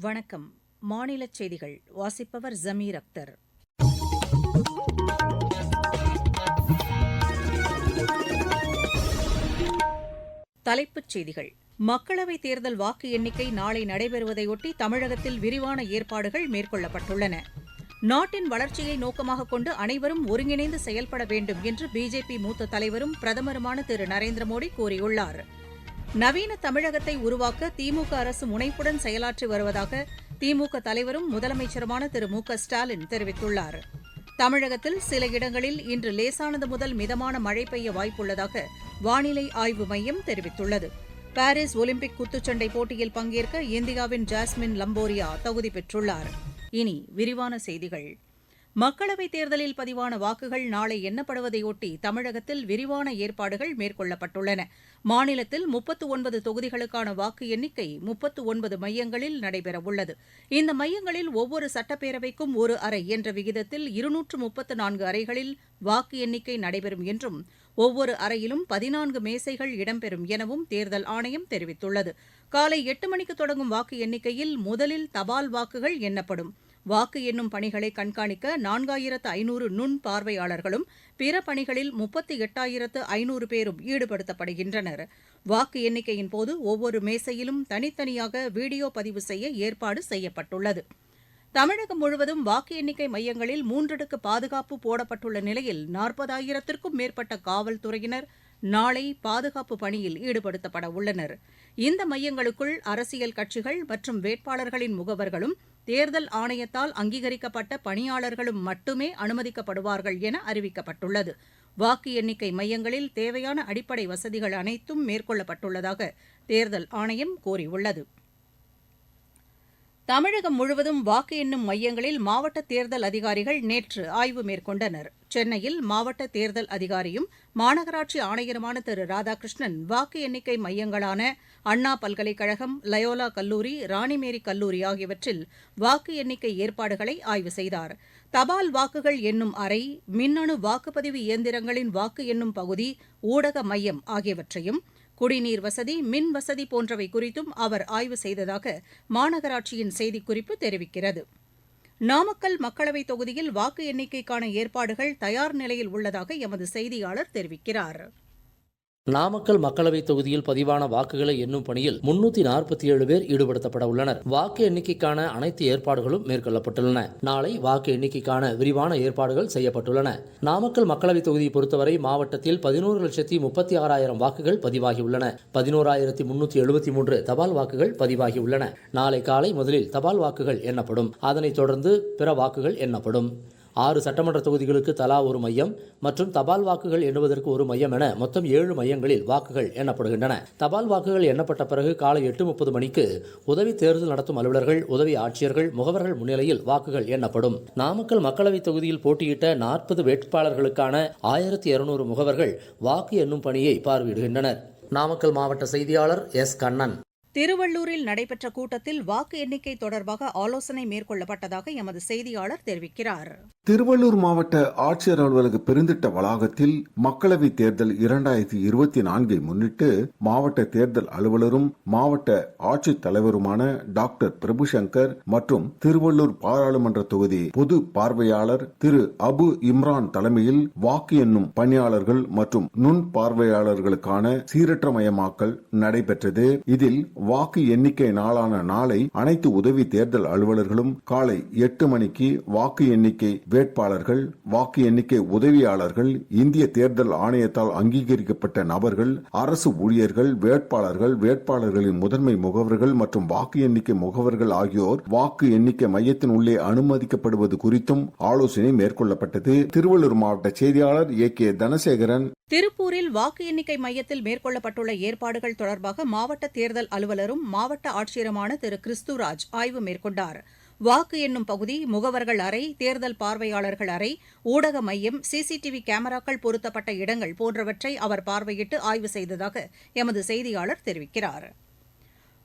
வணக்கம். மாநில செய்திகள். வாசிப்பவர் ஜமீர் அக்தர். தலைப்புச் செய்திகள். மக்களவைத் தேர்தல் வாக்கு எண்ணிக்கை நாளை நடைபெறுவதையொட்டி தமிழகத்தில் விரிவான ஏற்பாடுகள் மேற்கொள்ளப்பட்டுள்ளன. நாட்டின் வளர்ச்சியை நோக்கமாக கொண்டு அனைவரும் ஒருங்கிணைந்து செயல்பட வேண்டும் என்று பிஜேபி மூத்த தலைவரும் பிரதமருமான திரு நரேந்திர மோடி கூறியுள்ளார். நவீன தமிழகத்தை உருவாக்க திமுக அரசு முனைப்புடன் செயலாற்றி வருவதாக திமுக தலைவரும் முதலமைச்சருமான திரு மு க ஸ்டாலின் தெரிவித்துள்ளார். தமிழகத்தில் சில இடங்களில் இன்று லேசானது முதல் மிதமான மழை பெய்ய வாய்ப்புள்ளதாக வானிலை ஆய்வு மையம் தெரிவித்துள்ளது. பாரிஸ் ஒலிம்பிக் குத்துச்சண்டை போட்டியில் பங்கேற்க இந்தியாவின் ஜாஸ்மின் லம்போரியா தகுதி பெற்றுள்ளார். இனி விரிவான செய்திகள். மக்களவைத் தேர்தலில் பதிவான வாக்குகள் நாளை எண்ணப்படுவதையொட்டி தமிழகத்தில் விரிவான ஏற்பாடுகள் மேற்கொள்ளப்பட்டுள்ளன. மாநிலத்தில் முப்பத்து ஒன்பது தொகுதிகளுக்கான வாக்கு எண்ணிக்கை முப்பத்து ஒன்பது மையங்களில் நடைபெறவுள்ளது. இந்த மையங்களில் ஒவ்வொரு சட்டப்பேரவைக்கும் ஒரு அறை என்ற விகிதத்தில் இருநூற்று முப்பத்து நான்கு அறைகளில் வாக்கு எண்ணிக்கை நடைபெறும் என்றும் ஒவ்வொரு அறையிலும் பதினான்கு மேசைகள் இடம்பெறும் எனவும் தேர்தல் ஆணையம் தெரிவித்துள்ளது. காலை எட்டு மணிக்கு தொடங்கும் வாக்கு எண்ணிக்கையில் முதலில் தபால் வாக்குகள் எண்ணப்படும். வாக்கு எண்ணும் பணிகளை கண்காணிக்க நான்காயிரத்து ஐநூறு நுண் பார்வையாளர்களும் பிற பணிகளில் முப்பத்தி எட்டாயிரத்து ஐநூறு பேரும் ஈடுபடுத்தப்படுகின்றனர். வாக்கு எண்ணிக்கையின் போது ஒவ்வொரு மேசையிலும் தனித்தனியாக வீடியோ பதிவு செய்ய ஏற்பாடு செய்யப்பட்டுள்ளது. தமிழகம் முழுவதும் வாக்கு எண்ணிக்கை மையங்களில் மூன்றடுக்கு பாதுகாப்பு போடப்பட்டுள்ள நிலையில் நாற்பதாயிரத்திற்கும் மேற்பட்ட காவல்துறையினர் நாளை பாதுகாப்பு பணியில் ஈடுபடுத்தப்பட உள்ளனர். இந்த மையங்களுக்குள் அரசியல் கட்சிகள் மற்றும் வேட்பாளர்களின் முகவர்களும் தேர்தல் ஆணையத்தால் அங்கீகரிக்கப்பட்ட பணியாளர்களும் மட்டுமே அனுமதிக்கப்படுவார்கள் என அறிவிக்கப்பட்டுள்ளது. வாக்கு எண்ணிக்கை மையங்களில் தேவையான அடிப்படை வசதிகள் அனைத்தும் மேற்கொள்ளப்பட்டுள்ளதாக தேர்தல் ஆணையம் கூறியுள்ளது. தமிழகம் முழுவதும் வாக்கு எண்ணும் மையங்களில் மாவட்ட தேர்தல் அதிகாரிகள் நேற்று ஆய்வு மேற்கொண்டனர். சென்னையில் மாவட்ட தேர்தல் அதிகாரியும் மாநகராட்சி ஆணையருமான திரு. ராதாகிருஷ்ணன் வாக்கு எண்ணிக்கை மையங்களான அண்ணா பல்கலைக்கழகம் லயோலா கல்லூரி ராணிமேரி கல்லூரி ஆகியவற்றில் வாக்கு எண்ணிக்கை ஏற்பாடுகளை ஆய்வு செய்தார். தபால் வாக்குகள் எண்ணும் அறை மின்னணு வாக்குப்பதிவு இயந்திரங்களின் வாக்கு எண்ணும் பகுதி ஊடக மையம் ஆகியவற்றையும் குடிநீர் வசதி மின் வசதி போன்றவை குறித்தும் அவர் ஆய்வு செய்ததாக மாநகராட்சியின் செய்திக்குறிப்பு தெரிவிக்கிறது. நாமக்கல் மக்களவைத் தொகுதியில் வாக்கு எண்ணிக்கைக்கான ஏற்பாடுகள் தயார் நிலையில் உள்ளதாக எமது செய்தியாளர் தெரிவிக்கிறார். நாமக்கல் மக்களவைத் தொகுதியில் பதிவான வாக்குகளை எண்ணும் பணியில் முன்னூத்தி நாற்பத்தி ஏழு பேர் ஈடுபடுத்தப்பட உள்ளனர். வாக்கு எண்ணிக்கைக்கான அனைத்து ஏற்பாடுகளும் மேற்கொள்ளப்பட்டுள்ளன. நாளை வாக்கு எண்ணிக்கைக்கான விரிவான ஏற்பாடுகள் செய்யப்பட்டுள்ளன. நாமக்கல் மக்களவைத் தொகுதியை பொறுத்தவரை மாவட்டத்தில் பதினோரு லட்சத்தி முப்பத்தி ஆறாயிரம் வாக்குகள் பதிவாகியுள்ளன. பதினோராயிரத்தி முன்னூத்தி எழுபத்தி மூன்று தபால் வாக்குகள் பதிவாகியுள்ளன. நாளை காலை முதலில் தபால் வாக்குகள் எண்ணப்படும். அதனைத் தொடர்ந்து பிற வாக்குகள் எண்ணப்படும். ஆறு சட்டமன்ற தொகுதிகளுக்கு தலா ஒரு மையம் மற்றும் தபால் வாக்குகள் எண்ணுவதற்கு ஒரு மையம் என மொத்தம் ஏழு மையங்களில் வாக்குகள் எண்ணப்படுகின்றன. தபால் வாக்குகள் எண்ணப்பட்ட பிறகு காலை எட்டு முப்பது மணிக்கு உதவி தேர்தல் நடத்தும் அலுவலர்கள் உதவி ஆட்சியர்கள் முகவர்கள் முன்னிலையில் வாக்குகள் எண்ணப்படும். நாமக்கல் மக்களவைத் தொகுதியில் போட்டியிட்ட நாற்பது வேட்பாளர்களுக்கான ஆயிரத்தி இருநூறு முகவர்கள் வாக்கு எண்ணும் பணியை பார்வையிடுகின்றனர். நாமக்கல் மாவட்ட செய்தியாளர் எஸ். கண்ணன். திருவள்ளூரில் நடைபெற்ற கூட்டத்தில் வாக்கு எண்ணிக்கை தொடர்பாக ஆலோசனை மேற்கொள்ளப்பட்டதாக எமது செய்தியாளர் தெரிவிக்கிறார். திருவள்ளூர் மாவட்ட ஆட்சியர் அலுவலக பெருந்திட்ட வளாகத்தில் மக்களவை தேர்தல் இரண்டாயிரத்தி இருபத்தி நான்கை முன்னிட்டு மாவட்ட தேர்தல் அலுவலரும் மாவட்ட ஆட்சித்தலைவருமான டாக்டர் பிரபுசங்கர் மற்றும் திருவள்ளூர் பாராளுமன்ற தொகுதி பொது பார்வையாளர் திரு அபு இம்ரான் தலைமையில் வாக்கு எண்ணும் பணியாளர்கள் மற்றும் நுண் பார்வையாளர்களுக்கான சீரற்றமயமாக்கல் நடைபெற்றது. இதில் வாக்கு எண்ணிக்கை நாளான நாளை அனைத்து உதவி தேர்தல் அலுவலர்களும் காலை எட்டு மணிக்கு வாக்கு எண்ணிக்கை வேட்பாளர்கள் வாக்கு எண்ணிக்கை உதவியாளர்கள் இந்திய தேர்தல் ஆணையத்தால் அங்கீகரிக்கப்பட்ட நபர்கள் அரசு ஊழியர்கள் வேட்பாளர்கள் வேட்பாளர்களின் முதன்மை முகவர்கள் மற்றும் வாக்கு எண்ணிக்கை முகவர்கள் ஆகியோர் வாக்கு எண்ணிக்கை மையத்தின் உள்ளே அனுமதிக்கப்படுவது குறித்தும் ஆலோசனை மேற்கொள்ளப்பட்டது. திருவள்ளூர் மாவட்ட செய்தியாளர் ஏ கே தனசேகரன். திருப்பூரில் வாக்கு எண்ணிக்கை மையத்தில் மேற்கொள்ளப்பட்டுள்ள ஏற்பாடுகள் தொடர்பாக மாவட்ட தேர்தல் அலுவலரும் மாவட்ட ஆட்சியருமான திரு கிறிஸ்துராஜ் ஆய்வு மேற்கொண்டார். வாக்கு எண்ணும் பகுதி முகவர்கள் அறை தேர்தல் பார்வையாளர்கள் அறை ஊடக மையம் சிசிடிவி கேமராக்கள் பொருத்தப்பட்ட இடங்கள் போன்றவற்றை அவர் பார்வையிட்டு ஆய்வு செய்ததாக எமது செய்தியாளர் தெரிவிக்கிறார்.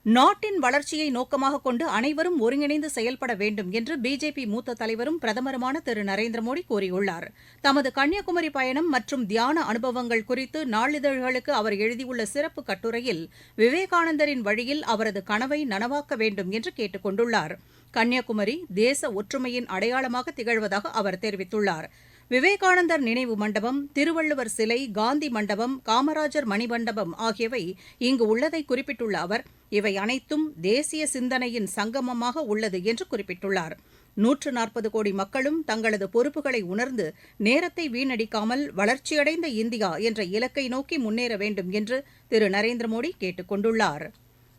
நாட்டின் வளர்ச்சியை நோக்கமாக கொண்டு அனைவரும் ஒருங்கிணைந்து செயல்பட வேண்டும் என்று பிஜேபி மூத்த தலைவரும் பிரதமருமான திரு நரேந்திர மோடி கூறியுள்ளார். தமது கன்னியாகுமரி பயணம் மற்றும் தியான அனுபவங்கள் குறித்து நாளிதழ்களுக்கு அவர் எழுதியுள்ள சிறப்பு கட்டுரையில் விவேகானந்தரின் வழியில் அவரது கனவை நனவாக்க வேண்டும் என்று கேட்டுக் கொண்டுள்ளார் கன்னியாகுமரி தேச ஒற்றுமையின் அடையாளமாக திகழ்வதாக அவர் தெரிவித்துள்ளார். விவேகானந்தர் நினைவு மண்டபம் திருவள்ளுவர் சிலை காந்தி மண்டபம் காமராஜர் மணிமண்டபம் ஆகியவை இங்கு உள்ளதை குறிப்பிட்டுள்ள அவர் இவை அனைத்தும் தேசிய சிந்தனையின் சங்கமமாக உள்ளது என்று குறிப்பிட்டுள்ளார். நூற்று நாற்பது கோடி மக்களும் தங்களது பொறுப்புகளை உணர்ந்து நேரத்தை வீணடிக்காமல் வளர்ச்சியடைந்த இந்தியா என்ற இலக்கை நோக்கி முன்னேற வேண்டும் என்று திரு. நரேந்திர மோடி கேட்டுக் கொண்டுள்ளார்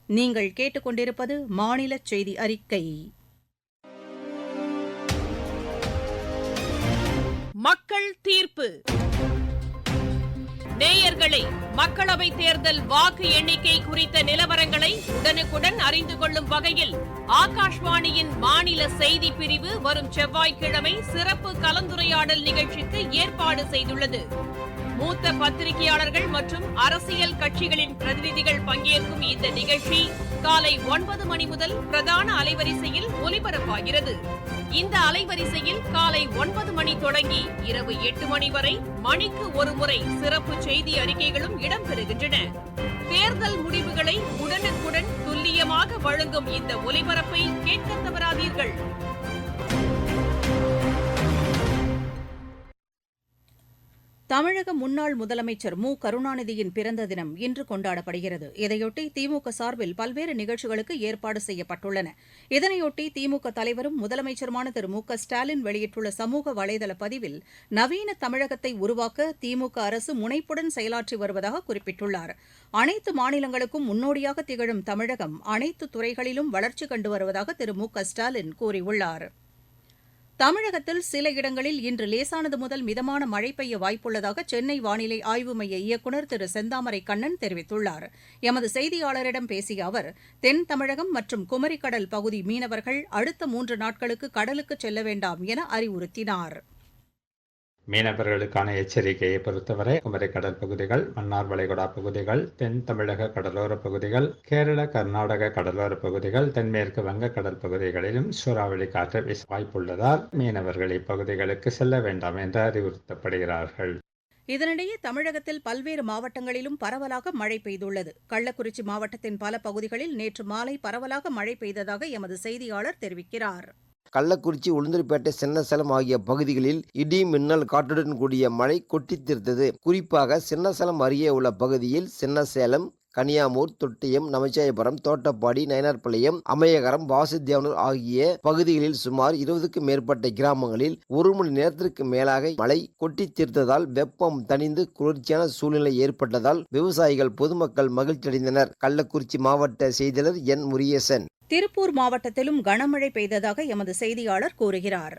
நீங்கள் கேட்டுக்கொண்டிருப்பது மாநில செய்தி அறிக்கை. மக்கள் தீர்ப்பு. நேயர்களே மக்களவை தேர்தல் வாக்கு எண்ணிக்கை குறித்த நிலவரங்களை உடனுக்குடன் அறிந்து கொள்ளும் வகையில் ஆகாஷ்வாணியின் மாநில செய்தி பிரிவு வரும் செவ்வாய்க்கிழமை சிறப்பு கலந்துரையாடல் நிகழ்ச்சிக்கு ஏற்பாடு செய்துள்ளது. மூத்த பத்திரிகையாளர்கள் மற்றும் அரசியல் கட்சிகளின் பிரதிநிதிகள் பங்கேற்கும் இந்த நிகழ்ச்சி காலை ஒன்பது மணி முதல் பிரதான அலைவரிசையில் ஒலிபரப்பாகிறது. இந்த அலைவரிசையில் காலை ஒன்பது மணி தொடங்கி இரவு எட்டு மணி வரை மணிக்கு ஒருமுறை சிறப்பு செய்தி அறிக்கைகளும் இடம்பெறுகின்றன. தேர்தல் முடிவுகளை உடனுக்குடன் துல்லியமாக வழங்கும் இந்த ஒலிபரப்பை கேட்க தவறாதீர்கள் தமிழக முன்னாள் முதலமைச்சர் மு. கருணாநிதியின் பிறந்த தினம் இன்று கொண்டாடப்படுகிறது. இதையொட்டி திமுக சார்பில் பல்வேறு நிகழ்ச்சிகளுக்கு ஏற்பாடு செய்யப்பட்டுள்ளன. இதனையொட்டி திமுக தலைவரும் முதலமைச்சருமான திரு. மு. க. ஸ்டாலின் வெளியிட்டுள்ள சமூக வலைதள பதிவில் நவீன தமிழகத்தை உருவாக்க திமுக அரசு முனைப்புடன் செயலாற்றி வருவதாக குறிப்பிட்டுள்ளார். அனைத்து மாநிலங்களுக்கும் முன்னோடியாக திகழும் தமிழகம் அனைத்து துறைகளிலும் வளர்ச்சி கண்டு வருவதாக திரு. மு. க. ஸ்டாலின் கூறியுள்ளார். தமிழகத்தில் சில இடங்களில் இன்று லேசானது முதல் மிதமான மழை பெய்ய வாய்ப்புள்ளதாக சென்னை வானிலை ஆய்வு மைய இயக்குநர் திரு செந்தாமரை கண்ணன் தெரிவித்துள்ளார். எமது செய்தியாளரிடம் பேசிய அவர் தென் தமிழகம் மற்றும் குமரிக்கடல் பகுதி மீனவர்கள் அடுத்த மூன்று நாட்களுக்கு கடலுக்கு செல்ல வேண்டாம் என அறிவுறுத்தினார். மீனவர்களுக்கான எச்சரிக்கையை பொறுத்தவரை குமரி கடல் பகுதிகள் மன்னார் வளைகுடா பகுதிகள் தென் தமிழக கடலோர பகுதிகள் கேரள கர்நாடக கடலோர பகுதிகள் தென்மேற்கு வங்க பகுதிகளிலும் சூறாவளி காற்று வீச வாய்ப்புள்ளதால் மீனவர்கள் இப்பகுதிகளுக்கு செல்ல வேண்டாம் என்று அறிவுறுத்தப்படுகிறார்கள். இதனிடையே தமிழகத்தில் பல்வேறு மாவட்டங்களிலும் பரவலாக மழை பெய்துள்ளது. கள்ளக்குறிச்சி மாவட்டத்தின் பல பகுதிகளில் நேற்று மாலை பரவலாக மழை பெய்ததாக எமது செய்தியாளர் தெரிவிக்கிறார். கள்ளக்குறிச்சி உளுந்தூர்பேட்டை சின்னசேலம் ஆகிய பகுதிகளில் இடி மின்னல் காற்றுடன் கூடிய மழை கொட்டி தீர்த்தது. குறிப்பாக சின்னசேலம் அருகே உள்ள பகுதியில் சின்னசேலம் கனியாமூர் தொட்டியம் நமச்சிவாயபுரம் தோட்டப்பாடி நயனார்பாளையம் அமையகரம் வாசுதேவனூர் ஆகிய பகுதிகளில் சுமார் இருபதுக்கும் மேற்பட்ட கிராமங்களில் ஒரு மணி நேரத்திற்கு மேலாக மழை கொட்டி தீர்த்ததால் வெப்பம் தணிந்து குளிர்ச்சியான சூழ்நிலை ஏற்பட்டதால் விவசாயிகள் பொதுமக்கள் மகிழ்ச்சியடைந்தனர். கள்ளக்குறிச்சி மாவட்ட செய்தியாளர் என். முரியசன் திருப்பூர் மாவட்டத்திலும் கனமழை பெய்ததாக எமது செய்தியாளர் கூறுகிறார்.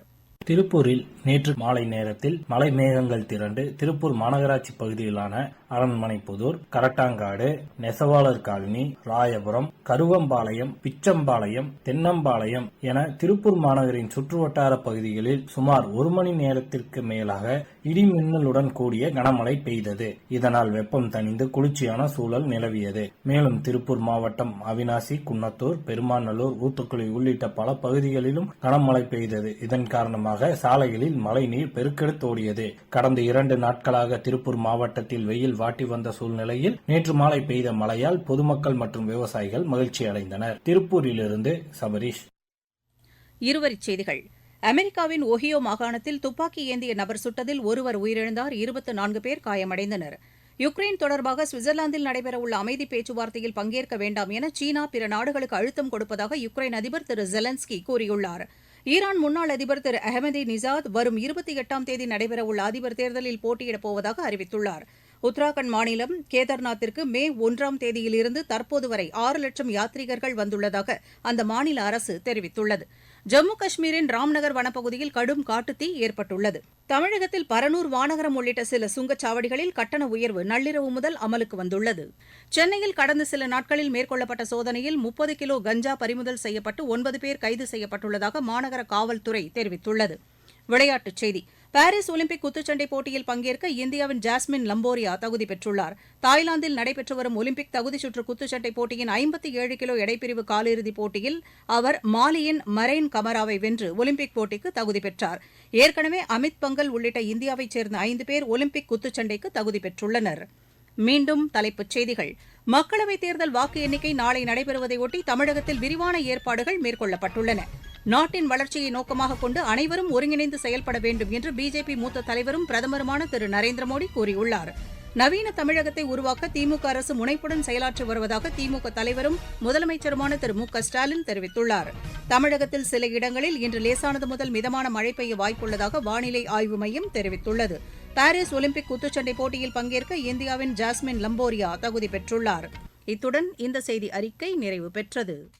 திருப்பூரில் நேற்று மாலை நேரத்தில் மலை மேகங்கள் திரண்டு திருப்பூர் மாநகராட்சி பகுதியிலான அரண்மனைப்புதூர் கரட்டாங்காடு நெசவாளர் காலனி ராயபுரம் கருவம்பாளையம் பிச்சம்பாளையம் தென்னம்பாளையம் என திருப்பூர் மாநகரின் சுற்றுவட்டார பகுதிகளில் சுமார் ஒரு மணி நேரத்திற்கு மேலாக இடி மின்னலுடன் கூடிய கனமழை பெய்தது. இதனால் வெப்பம் தணிந்து குளிர்ச்சியான சூழல் நிலவியது. மேலும் திருப்பூர் மாவட்டம் அவினாசி குன்னத்தூர் பெருமாநல்லூர் ஊத்துக்குளி உள்ளிட்ட பல பகுதிகளிலும் கனமழை பெய்தது. இதன் காரணமாக சாலைகளில் மழைநீர் பெருக்கெடுத்தோடியது. கடந்த இரண்டு நாட்களாக திருப்பூர் மாவட்டத்தில் வெயில் வாட்டி வந்த சூழ்நிலையில் நேற்று மாலை பெய்த மழையால் பொதுமக்கள் மற்றும் விவசாயிகள் மகிழ்ச்சி அடைந்தனர். திருப்பூரிலிருந்து சபரீஷ். இருவரிச் செய்திகள். அமெரிக்காவின் ஒஹியோ மாகாணத்தில் துப்பாக்கி ஏந்திய நபர் சுட்டதில் ஒருவர் உயிரிழந்தார். இருபத்து நான்கு பேர் காயமடைந்தனர். யுக்ரைன் தொடர்பாக சுவிட்சர்லாந்தில் நடைபெறவுள்ள அமைதி பேச்சுவார்த்தையில் பங்கேற்க வேண்டாம் என சீனா பிற நாடுகளுக்கு அழுத்தம் கொடுப்பதாக யுக்ரைன் அதிபர் திரு ஜெலன்ஸ்கி கூறியுள்ளார். ஈரான் முன்னாள் அதிபர் திரு அஹமதி நிசாத் வரும் இருபத்தி எட்டாம் தேதி நடைபெறவுள்ள அதிபர் தேர்தலில் போட்டியிடப் போவதாக அறிவித்துள்ளார். உத்தராகண்ட் மாநிலம் கேதார்நாத்திற்கு மே ஒன்றாம் தேதியிலிருந்து தற்போது வரை ஆறு லட்சம் யாத்ரீகர்கள் வந்துள்ளதாக அந்த மாநில அரசு தெரிவித்துள்ளது. ஜம்மு காஷ்மீரின் ராம்நகர் வனப்பகுதியில் கடும் காட்டுத்தீ ஏற்பட்டுள்ளது. தமிழகத்தில் பரனூர் வானகரம் உள்ளிட்ட சில சுங்கச்சாவடிகளில் கட்டண உயர்வு நள்ளிரவு முதல் அமலுக்கு வந்துள்ளது. சென்னையில் கடந்த சில நாட்களில் மேற்கொள்ளப்பட்ட சோதனையில் முப்பது கிலோ கஞ்சா பறிமுதல் செய்யப்பட்டு ஒன்பது பேர் கைது செய்யப்பட்டுள்ளதாக மாநகர காவல்துறை தெரிவித்துள்ளது. விளையாட்டுச் செய்தி பாரிஸ் ஒலிம்பிக் குத்துச்சண்டை போட்டியில் பங்கேற்க இந்தியாவின் ஜாஸ்மின் லம்போரியா தகுதி பெற்றுள்ளார். தாய்லாந்தில் நடைபெற்று வரும் ஒலிம்பிக் தகுதி சுற்று குத்துச்சண்டை போட்டியின் ஐம்பத்தி ஏழு கிலோ எடைப்பிரிவு காலிறுதிப் போட்டியில் அவர் மாலியின் மரைன் கமராவை வென்று ஒலிம்பிக் போட்டிக்கு தகுதி பெற்றார். ஏற்கனவே அமித் பங்கல் உள்ளிட்ட இந்தியாவைச் சேர்ந்த ஐந்து பேர் ஒலிம்பிக் குத்துச்சண்டைக்கு தகுதி பெற்றுள்ளனர். மீண்டும் தலைப்புச் செய்திகள். மக்களவைத் தேர்தல் வாக்கு எண்ணிக்கை நாளை நடைபெறுவதையொட்டி தமிழகத்தில் விரிவான ஏற்பாடுகள் மேற்கொள்ளப்பட்டுள்ளன. நாட்டின் வளர்ச்சியை நோக்கமாக கொண்டு அனைவரும் ஒருங்கிணைந்து செயல்பட வேண்டும் என்று பிஜேபி மூத்த தலைவரும் பிரதமருமான திரு. நரேந்திர மோடி கூறியுள்ளார். நவீன தமிழகத்தை உருவாக்க திமுக அரசு முனைப்புடன் செயலாற்றி வருவதாக திமுக தலைவரும் முதலமைச்சருமான திரு. மு. க. ஸ்டாலின் தெரிவித்துள்ளார். தமிழகத்தில் சில இடங்களில் இன்று லேசானது முதல் மிதமான மழை பெய்ய வாய்ப்புள்ளதாக வானிலை ஆய்வு மையம் தெரிவித்துள்ளது. பாரிஸ் ஒலிம்பிக் குத்துச்சண்டை போட்டியில் பங்கேற்க இந்தியாவின் ஜாஸ்மின் லம்போரியா தகுதி பெற்றுள்ளார். இத்துடன் இந்த செய்தி அறிக்கை நிறைவு பெற்றது.